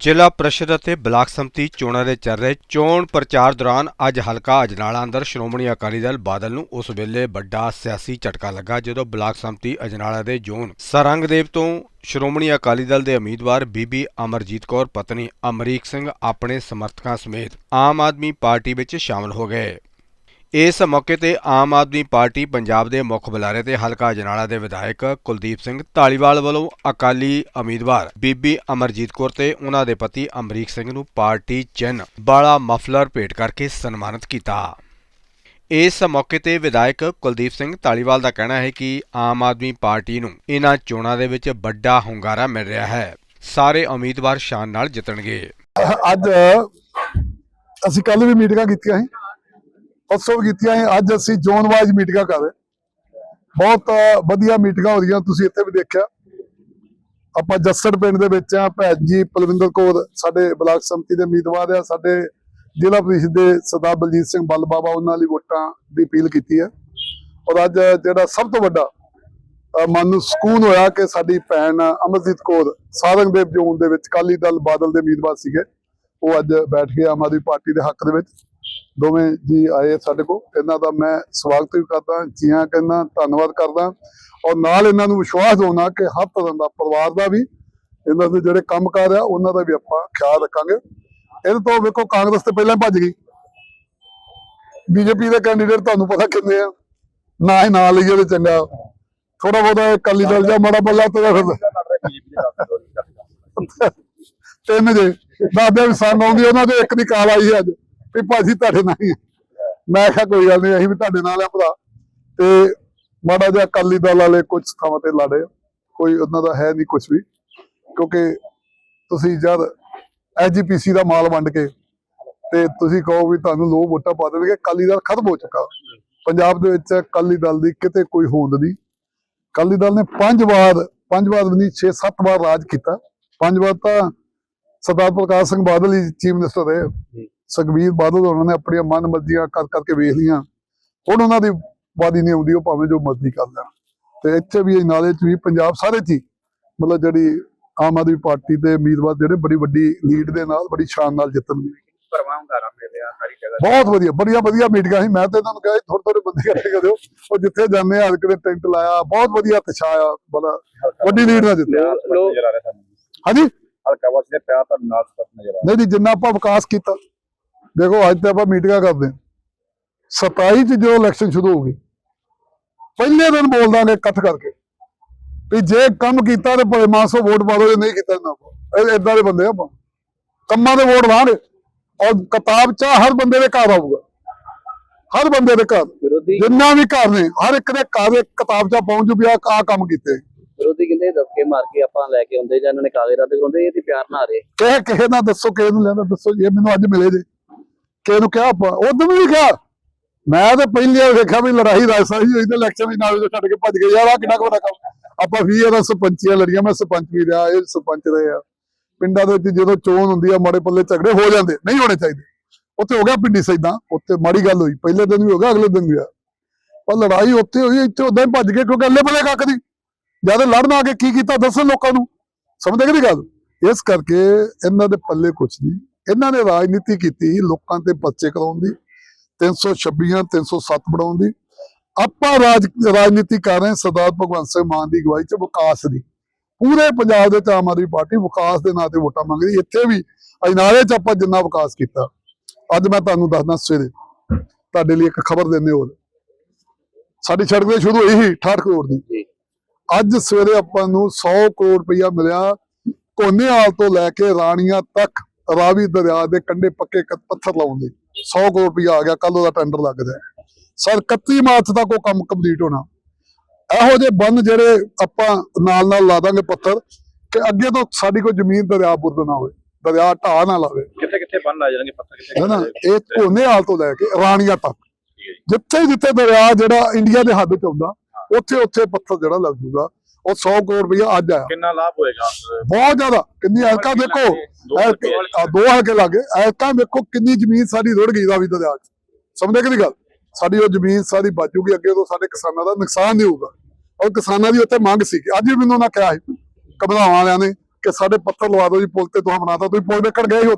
ਜ਼ਿਲ੍ਹਾ ਪ੍ਰੀਸ਼ਦ ਅਤੇ ਬਲਾਕ ਸੰਮਤੀ ਚੋਣਾਂ ਦੇ ਚੱਲ ਰਹੇ ਚੋਣ ਪ੍ਰਚਾਰ ਦੌਰਾਨ ਅੱਜ ਹਲਕਾ ਅਜਨਾਲਾ ਅੰਦਰ ਸ਼੍ਰੋਮਣੀ ਅਕਾਲੀ ਦਲ ਬਾਦਲ ਨੂੰ ਉਸ ਵੇਲੇ ਵੱਡਾ ਸਿਆਸੀ ਝਟਕਾ ਲੱਗਾ ਜਦੋਂ ਬਲਾਕ ਸੰਮਤੀ ਅਜਨਾਲਾ ਦੇ ਜ਼ੋਨ ਸਰੰਗਦੇਵ ਤੋਂ ਸ਼੍ਰੋਮਣੀ ਅਕਾਲੀ ਦਲ ਦੇ ਉਮੀਦਵਾਰ ਬੀਬੀ ਅਮਰਜੀਤ ਕੌਰ, ਪਤਨੀ ਅਮਰੀਕ ਸਿੰਘ ਆਪਣੇ ਸਮਰਥਕਾਂ ਸਮੇਤ ਆਮ ਆਦਮੀ ਪਾਰਟੀ ਵਿੱਚ ਸ਼ਾਮਲ ਹੋ ਗਏ। ਇਸ ਮੌਕੇ ਤੇ ਆਮ ਆਦਮੀ ਪਾਰਟੀ ਪੰਜਾਬ ਦੇ ਮੁੱਖ ਬੁਲਾਰੇ ਤੇ ਹਲਕਾ ਜਨਾਲਾ ਦੇ ਵਿਧਾਇਕ ਕੁਲਦੀਪ ਸਿੰਘ ਢਾਲੀਵਾਲ ਵੱਲੋਂ ਅਕਾਲੀ ਉਮੀਦਵਾਰ ਬੀਬੀ ਅਮਰਜੀਤ ਕੌਰ ਤੇ ਉਹਨਾਂ ਦੇ ਪਤੀ ਅਮਰੀਕ ਸਿੰਘ ਨੂੰ ਪਾਰਟੀ ਚਿੰਨ੍ਹ ਵਾਲਾ ਮਫਲਰ ਭੇਟ ਕਰਕੇ ਸਨਮਾਨਿਤ ਕੀਤਾ। ਇਸ ਮੌਕੇ ਤੇ ਵਿਧਾਇਕ ਕੁਲਦੀਪ ਸਿੰਘ ਢਾਲੀਵਾਲ ਦਾ ਕਹਿਣਾ ਹੈ ਕਿ ਆਮ ਆਦਮੀ ਪਾਰਟੀ ਨੂੰ ਇਹਨਾਂ ਚੋਣਾਂ ਦੇ ਵਿੱਚ ਵੱਡਾ ਹੁੰਗਾਰਾ ਮਿਲ ਰਿਹਾ ਹੈ। ਸਾਰੇ ਉਮੀਦਵਾਰ ਸ਼ਾਨ ਨਾਲ ਜਿੱਤਣਗੇ। ਅੱਜ ਅਸੀਂ ਕੱਲ ਵੀ ਮੀਟਿੰਗਾਂ ਕੀਤੀਆਂ ਸੀ। ਉਤਸਵ ਕੀਤੀਆਂ ਅੱਜ ਅਸੀਂ ਜ਼ੋਨ ਵਾਈਜ਼ ਮੀਟਿੰਗਾਂ ਕਰ ਰਹੇ। ਬਹੁਤ ਵਧੀਆ ਮੀਟਿੰਗਾਂ ਹੋ ਰਹੀਆਂ। ਤੁਸੀਂ ਇੱਥੇ ਵੀ ਦੇਖਿਆ। ਆਪਾਂ ਜੱਸੜ ਪਿੰਡ ਦੇ ਵਿੱਚ ਆ। ਭੈਣ ਜੀ ਪਲਵਿੰਦਰ ਕੌਰ, ਸਾਡੇ ਬਲਾਕ ਸੰਮਤੀ ਦੇ ਉਮੀਦਵਾਰ ਆ। ਸਾਡੇ ਜ਼ਿਲ੍ਹਾ ਪ੍ਰੀਸ਼ਦ ਦੇ ਸਰਦਾਰ ਬਲਜੀਤ ਸਿੰਘ ਬੱਲ ਬਾਬਾ ਉਹਨਾਂ ਲਈ ਵੋਟਾਂ ਦੀ ਅਪੀਲ ਕੀਤੀ ਹੈ ਔਰ ਅੱਜ ਜਿਹੜਾ ਸਭ ਤੋਂ ਵੱਡਾ ਮਨ ਨੂੰ ਸਕੂਨ ਹੋਇਆ ਕਿ ਸਾਡੀ ਭੈਣ ਅਮਰਜੀਤ ਕੌਰ ਸਾਰੰਗਦੇਵ ਜ਼ੋਨ ਦੇ ਵਿੱਚ ਕਾਲੀ ਦਲ ਬਾਦਲ ਦੇ ਉਮੀਦਵਾਰ ਸੀਗੇ। ਉਹ ਅੱਜ ਬੈਠ ਕੇ ਆਮ ਆਦਮੀ ਪਾਰਟੀ ਦੇ ਹੱਕ ਦੇ ਵਿੱਚ। ਦੋਵੇਂ ਜੀ ਆਏ ਸਾਡੇ ਕੋਲ। ਇਹਨਾਂ ਦਾ ਮੈਂ ਸਵਾਗਤ ਵੀ ਕਰਦਾ ਜੀਆਂ ਕਹਿੰਦਾ, ਧੰਨਵਾਦ ਕਰਦਾ। ਔਰ ਨਾਲ ਇਹਨਾਂ ਨੂੰ ਵਿਸ਼ਵਾਸ ਦਿਵਾਉਣਾ ਕਿ ਹਰ ਤਰ੍ਹਾਂ ਦਾ ਪਰਿਵਾਰ ਦਾ ਵੀ ਇਹਨਾਂ ਦੇ ਜਿਹੜੇ ਕੰਮਕਾਰ ਆ, ਉਹਨਾਂ ਦਾ ਵੀ ਆਪਾਂ ਖਿਆਲ ਰੱਖਾਂਗੇ। ਇਹਦੇ ਤੋਂ ਵੇਖੋ, ਕਾਂਗਰਸ ਤੇ ਪਹਿਲਾਂ ਭੱਜ ਗਈ। ਬੀਜੇਪੀ ਦੇ ਕੈਂਡੀਡੇਟ ਤੁਹਾਨੂੰ ਪਤਾ ਕਿੰਨੇ ਆ। ਨਾ ਹੀ ਨਾਂ ਲਈਏ ਤੇ ਚੰਗਾ। ਥੋੜਾ ਬਹੁਤਾ ਅਕਾਲੀ ਦਲ ਜਾਂ ਮਾੜਾ ਬੱਲਾ ਤੁਰਿਆ ਫਿਰਦਾ ਤਿੰਨ ਜੇ। ਦਾਦੇ ਵੀ ਸੰਗ ਆਉਂਦੀ ਉਹਨਾਂ ਦੇ ਇੱਕ ਦੀ ਕਾਲ ਆਈ ਅੱਜ। ਵੀ ਭਾਜੀ ਤੁਹਾਡੇ ਨਾਲ ਹੀ ਮੈਂ ਕਿਹਾ ਕੋਈ ਗੱਲ ਨਹੀਂ ਅਸੀਂ ਵੀ ਤੁਹਾਡੇ ਨਾਲ ਆ ਭਰਾ। ਤੇ ਮਾੜਾ ਜਿਹਾ ਅਕਾਲੀ ਦਲ ਵਾਲੇ ਕੁਝ ਥਾਵਾਂ ਤੇ ਲੜੇ ਕੋਈ ਉਹਨਾਂ ਦਾ ਹੈ ਨਹੀਂ ਕੁਝ ਵੀ। ਕਿਉਂਕਿ ਤੁਸੀਂ ਜਦ ਐਜੀਪੀਸੀ ਦਾ ਮਾਲ ਵੰਡ ਕੇ ਤੇ ਤੁਸੀਂ ਕਹੋ ਵੀ ਤੁਹਾਨੂੰ ਲੋਕ ਵੋਟਾਂ ਪਾ ਦੇਣਗੇ, ਅਕਾਲੀ ਦਲ ਖਤਮ ਹੋ ਚੁੱਕਾ। ਪੰਜਾਬ ਦੇ ਵਿੱਚ ਅਕਾਲੀ ਦਲ ਦੀ ਕਿਤੇ ਕੋਈ ਹੋਂਦ ਨਹੀਂ ਅਕਾਲੀ ਦਲ ਨੇ ਪੰਜ ਵਾਰ ਪੰਜ ਵਾਰ ਵੀ ਨਹੀਂ 6-7 ਵਾਰ ਰਾਜ ਕੀਤਾ। ਪੰਜ ਵਾਰ ਤਾਂ ਸਰਦਾਰ ਪ੍ਰਕਾਸ਼ ਸਿੰਘ ਬਾਦਲ ਹੀ ਚੀਫ ਮਿਨਿਸਟਰ ਰਹੇ ਸੁਖਬੀਰ ਬਾਦਲ ਉਹਨਾਂ ਨੇ ਆਪਣੀਆਂ ਮਨ ਮਰਜ਼ੀਆਂ ਕਰ ਕਰਕੇ ਵੇਖ ਲੀਆਂ ਹੁਣ ਉਹਨਾਂ ਦੀ ਵਾਦੀ ਨਹੀਂ ਆਉਂਦੀ ਉਹ ਭਾਵੇਂ ਜੋ ਮਰਜ਼ੀ ਕਰ ਲੈਣ। ਤੇ ਇੱਥੇ ਵੀ ਨਾਲੇ ਚ ਵੀ ਪੰਜਾਬ ਸਾਰੇ ਚ ਮਤਲਬ ਜਿਹੜੀ ਆਮ ਆਦਮੀ ਪਾਰਟੀ ਦੇ ਉਮੀਦਵਾਰ ਜਿਹੜੇ ਬੜੀ ਵੱਡੀ ਲੀਡ ਦੇ ਨਾਲ ਬੜੀ ਸ਼ਾਨ ਨਾਲ ਜਿੱਤਣਗੇ ਪਰਵਾਹ ਹੁੰਗਾਰਾ ਮਿਲ ਰਿਹਾ ਸਾਰੀ ਜਗ੍ਹਾ ਬਹੁਤ ਵਧੀਆ ਬੜੀਆਂ ਵਧੀਆ ਮੀਟਿੰਗਾਂ ਸੀ। ਮੈਂ ਤੇ ਇਹਨਾਂ ਨੂੰ ਕਿਹਾ ਥੋੜੇ ਥੋੜੇ ਬੰਦੇ ਇਕੱਠੇ ਕਰਿਓ। ਉਹ ਜਿੱਥੇ ਜਾਂਦੇ ਆ ਹਲਕੇ ਦੇ ਟੈਂਟ ਲਾਇਆ ਬਹੁਤ ਵਧੀਆ ਤਛਾ ਆ ਬੜਾ ਵੱਡੀ ਲੀਡ ਨਾਲ ਜਿੱਤੇ ਲੋਕ ਨਜ਼ਰ ਆ ਰਿਹਾ ਸਾਨੂੰ। ਹਾਂਜੀ? ਹਲਕਾ ਵਾਸੀ ਦੇ ਪਿਆਰ ਤਾਂ ਨਾਲ ਸਪਸ਼ਟ ਨਜ਼ਰ ਆ ਨਹੀਂ ਜਿੰਨਾ ਆਪਾਂ ਵਿਕਾਸ ਕੀਤਾ ਦੇਖੋ ਅੱਜ ਤੇ ਆਪਾਂ ਮੀਟਿੰਗਾਂ ਕਰਦੇ ਹਾਂ। 27 ਚ ਜੋ ਇਲੈਕਸ਼ਨ ਸ਼ੁਰੂ ਹੋ ਗਈ ਪਹਿਲੇ ਦਿਨ ਬੋਲ ਦਾਂਗੇ ਇਕੱਠ ਕਰਕੇ ਵੀ ਜੇ ਕੰਮ ਕੀਤਾ ਤੇ ਭਾਵੇਂ ਮਾਸੋ ਵੋਟ ਪਾ ਦਿਓ ਜੇ ਨਹੀਂ ਕੀਤਾ ਨਾ ਇਹ ਇਦਾਂ ਦੇ ਬੰਦੇ ਆ ਆਪਾਂ। ਕੰਮਾਂ ਦੇ ਵੋਟ ਲਾਂਗੇ ਔਰ ਕਿਤਾਬ ਚ ਹਰ ਬੰਦੇ ਦੇ ਘਰ ਆਊਗਾ। ਹਰ ਬੰਦੇ ਦੇ ਘਰ। ਜਿੰਨਾ ਵੀ ਘਰ ਨੇ ਹਰ ਇੱਕ ਦੇ ਘਰ ਇੱਕ ਕਿਤਾਬ ਚ ਪਹੁੰਚ ਜੂ ਵੀ ਆਹ ਕੰਮ ਕੀਤੇ। ਵਿਰੋਧੀ ਕਹਿੰਦੇ ਧੱਕੇ ਮਾਰ ਕੇ ਆਪਾਂ ਲੈ ਕੇ ਆਉਂਦੇ ਜਾਂ ਇਹਨਾਂ ਨੇ ਕਾਗਜ਼ ਰੱਦ ਕਰਾਉਂਦੇ ਇਹ ਤੇ ਪਿਆਰ ਨਾ ਆ ਰਹੇ। ਕਹੇ ਕਿਸੇ ਨਾਲ ਦੱਸੋ ਕਿਸੇ ਨੂੰ ਲੈਣਾ ਦੱਸੋ ਜੇ ਮੈਨੂੰ ਅੱਜ ਮਿਲੇ ਜੇ। ਕਿਸੇ ਨੂੰ ਕਿਹਾ ਆਪਾਂ ਉਦੋਂ ਵੀ ਕਿਹਾ। ਮੈਂ ਤਾਂ ਪਹਿਲੀ ਵਾਰ ਵੇਖਿਆ ਵੀ ਲੜਾਈ ਰਾਜਸਥਾਨ ਹੀ ਹੋਈ ਤੇ ਇਲੈਕਸ਼ਨ ਵੀ ਨਾਲ ਛੱਡ ਕੇ ਭੱਜ ਗਏ। ਯਾਰ ਆ ਕਿੰਨਾ ਕੁ ਕੰਮ। ਆਪਾਂ 20 ਇਹਦਾ ਸਰਪੰਚੀਆਂ ਲੜੀਆਂ ਮੈਂ ਸਰਪੰਚ ਵੀ ਰਿਹਾ, ਇਹ ਸਰਪੰਚ ਰਹੇ ਆ। ਪਿੰਡਾਂ ਦੇ ਵਿੱਚ ਜਦੋਂ ਚੋਣ ਹੁੰਦੀ ਆ, ਮਾੜੇ ਪੱਲੇ ਝਗੜੇ ਹੋ ਜਾਂਦੇ, ਨਹੀਂ ਹੋਣੇ ਚਾਹੀਦੇ। ਉੱਥੇ ਹੋ ਗਿਆ ਪਿੰਡੀ ਸੈਦਾਂ, ਉੱਥੇ ਮਾੜੀ ਗੱਲ ਹੋਈ। ਪਹਿਲੇ ਦਿਨ ਵੀ ਹੋ ਗਿਆ, ਅਗਲੇ ਦਿਨ ਵੀ ਹੋਇਆ। ਪਰ ਲੜਾਈ ਉੱਥੇ ਹੋਈ, ਇੱਥੇ ਉਦਾਂ ਹੀ ਭੱਜ ਗਏ, ਕਿਉਂਕਿ ਅੱਲੇ ਬਲੇ ਕੱਖ ਦੀ ਜਦ ਲੜਨ ਆ ਕੇ ਕੀ ਕੀਤਾ, ਦੱਸੋ ਲੋਕਾਂ ਨੂੰ। ਸਮਝਦੇ ਕਿ ਨਹੀਂ ਗੱਲ? ਇਸ ਕਰਕੇ ਇਹਨਾਂ ਦੇ ਪੱਲੇ ਕੁਛ ਨਹੀਂ ਇਹਨਾਂ ਨੇ ਰਾਜਨੀਤੀ ਕੀਤੀ ਲੋਕਾਂ ਤੇ ਪਰਚੇ ਕਰਾਉਣ ਦੀ 326 307 ਬਣਾਉਣ ਦੀ। ਆਪਾਂ ਰਾਜ ਰਾਜਨੀਤੀ ਕਰ ਰਹੇ ਸਰਦਾਰ ਭਗਵੰਤ ਸਿੰਘ ਮਾਨ ਦੀ ਅਗਵਾਈ ਚ ਵਿਕਾਸ ਦੀ। ਪੂਰੇ ਪੰਜਾਬ ਦੇ ਆਮ ਆਦਮੀ ਪਾਰਟੀ ਵਿਕਾਸ ਦੇ ਨਾਂ ਤੇ ਵੋਟਾਂ ਮੰਗਦੀ ਇੱਥੇ ਵੀ ਅਜਨਾਲੇ ਚ ਆਪਾਂ ਜਿੰਨਾ ਵਿਕਾਸ ਕੀਤਾ। ਅੱਜ ਮੈਂ ਤੁਹਾਨੂੰ ਦੱਸਦਾ ਸਵੇਰੇ ਤੁਹਾਡੇ ਲਈ ਇੱਕ ਖਬਰ ਦਿੰਦੇ ਹੋਰ ਸਾਡੀ ਸੜਕ ਦੇ ਸ਼ੁਰੂ ਹੋਈ ਸੀ 68 ਕਰੋੜ ਦੀ। ਅੱਜ ਸਵੇਰੇ ਆਪਾਂ ਨੂੰ 100 ਕਰੋੜ ਰੁਪਇਆ ਮਿਲਿਆ। ਕੋਨੇਹਾਲ ਤੋਂ ਲੈ ਕੇ ਰਾਣੀਆਂ ਤੱਕ ਰਾਵੀ ਦਰਿਆ ਦੇ ਕੰਢੇ ਪੱਕੇ ਪੱਥਰ ਲਾਉਣ ਲਈ 100 ਕਰੋੜ ਰੁਪਇਆ ਆ ਗਿਆ ਕੱਲ ਉਹਦਾ ਟੈਂਡਰ ਲੱਗਦਾ। ਸਰ 31 ਮਾਰਚ ਤੱਕ ਉਹ ਕੰਮ ਕੰਪਲੀਟ ਹੋਣਾ। ਇਹੋ ਜਿਹੇ ਬੰਨ ਜਿਹੜੇ ਆਪਾਂ ਨਾਲ ਨਾਲ ਲਾ ਦਾਂਗੇ ਪੱਥਰ ਕਿ ਅੱਗੇ ਤੋਂ ਸਾਡੀ ਕੋਈ ਜ਼ਮੀਨ ਦਰਿਆ ਬੁਰਦ ਨਾ ਹੋਵੇ ਦਰਿਆ ਢਾਹ ਨਾ ਲਾਵੇ। ਕਿੱਥੇ ਕਿੱਥੇ ਬੰਨ ਆ ਜਾਣਗੇ ਪੱਥਰ? ਕਿੱਥੇ ਹੈ ਨਾ ਇਹ ਕੋਨੇਹਾਲ ਤੋਂ ਲੈ ਕੇ ਰਾਣੀਆਂ ਤੱਕ। ਜਿੱਥੇ ਜਿੱਥੇ ਦਰਿਆ ਜਿਹੜਾ ਇੰਡੀਆ ਦੇ ਹੱਦ ਚ ਆਉਂਦਾ ਉੱਥੇ ਉੱਥੇ ਪੱਥਰ ਜਿਹੜਾ ਲੱਗ ਜੂਗਾ। ਉਹ 100 ਕਰੋੜ ਰੁਪਇਆ ਅੱਜ ਆਇਆ ਕਿੰਨਾ ਲਾਭ ਹੋਏਗਾ? ਬਹੁਤ ਜ਼ਿਆਦਾ। ਕਿੰਨੀ ਹਲਕਾ ਦੇਖੋ। ਦੋ ਹਲਕੇ ਲਾਗੇ। ਐਕਾਂ ਦੇਖੋ ਕਿੰਨੀ ਜ਼ਮੀਨ ਸਾਡੀ ਰੁੜ ਗਈ ਰਾਵੀ ਦਰਿਆ ਚ। ਸਮਝਦੇ ਕਿ ਨਹੀਂ ਗੱਲ? ਸਾਡੀ ਉਹ ਜ਼ਮੀਨ ਸਾਰੀ ਬਚੂਗੀ ਅੱਗੇ ਤੋਂ ਸਾਡੇ ਕਿਸਾਨਾਂ ਦਾ ਨੁਕਸਾਨ ਨਹੀਂ ਹੋਊਗਾ। ਔਰ ਕਿਸਾਨਾਂ ਦੀ ਉੱਥੇ ਮੰਗ ਸੀ ਅੱਜ ਵੀ ਮੈਨੂੰ ਉਹਨਾਂ ਕਿਹਾ ਸੀ ਘਬਰਾਉਣ ਵਾਲਿਆਂ ਨੇ ਕਿ ਸਾਡੇ ਪੱਥਰ ਲਵਾ ਦਿਓ ਜੀ ਪੁਲ ਤੇ ਤੁਸੀਂ ਬਣਾਤਾ ਤੁਸੀਂ ਪੁਲ ਵੇਖਣ ਗਏ ਹੀ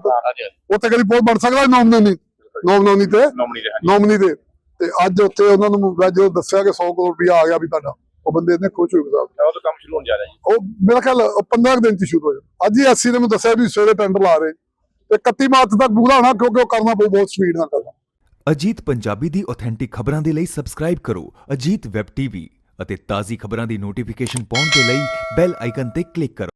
ਉੱਥੇ ਕਦੀ ਪੁਲ ਬਣ ਸਕਦਾ ਨੋਮਨੀ? ਨੋਮਨੀ ਤੇ? ਨੋਮਣੀ ਦੇ ਨੋਮਨੀ ਤੇ। ਤੇ ਅੱਜ ਉੱਥੇ ਉਹਨਾਂ ਨੂੰ ਜਦੋਂ ਦੱਸਿਆ ਕਿ 100 ਕਰੋੜ ਰੁਪਇਆ ਆ ਗਿਆ ਵੀ ਤੁਹਾਡਾ। ਉਹ ਬੰਦੇ ਇਹਨੇ ਖੁਸ਼ ਹੋ ਗਏ ਸਾਹਿਬ ਉਹ ਤਾਂ ਕੰਮ ਸ਼ੁਰੂ ਹੋਣ ਜਾ ਰਿਹਾ ਜੀ। ਉਹ ਮੇਰਾ ਖਿਆਲ 15 ਕੁ ਦਿਨ ਚ ਸ਼ੁਰੂ ਹੋ ਜਾਣਾ ਅੱਜ ਹੀ ਐਸਸੀ ਨੇ ਮੈਨੂੰ ਦੱਸਿਆ ਵੀ ਸਵੇਰੇ ਟੈਂਡਰ ਲਾ ਰਹੇ। ਤੇ 31 ਮਾਰਚ ਤੱਕ ਪੂਰਾ ਹੋਣਾ ਕਿਉਂਕਿ ਉਹ ਕਰਨਾ ਪਊ ਬਹੁਤ ਸਪੀਡ ਨਾਲ ਕਰਨਾ। ਅਜੀਤ ਪੰਜਾਬੀ ਦੀ ਆਥੈਂਟਿਕ ਖਬਰਾਂ ਦੇ ਲਈ ਸਬਸਕ੍ਰਾਈਬ ਕਰੋ ਅਜੀਤ ਵੈਬ ਟੀਵੀ ਅਤੇ ਤਾਜ਼ੀ ਖਬਰਾਂ ਦੀ ਨੋਟੀਫਿਕੇਸ਼ਨ ਪਾਉਣ ਦੇ ਲਈ ਬੈਲ ਆਈਕਨ ਤੇ ਕਲਿੱਕ ਕਰੋ।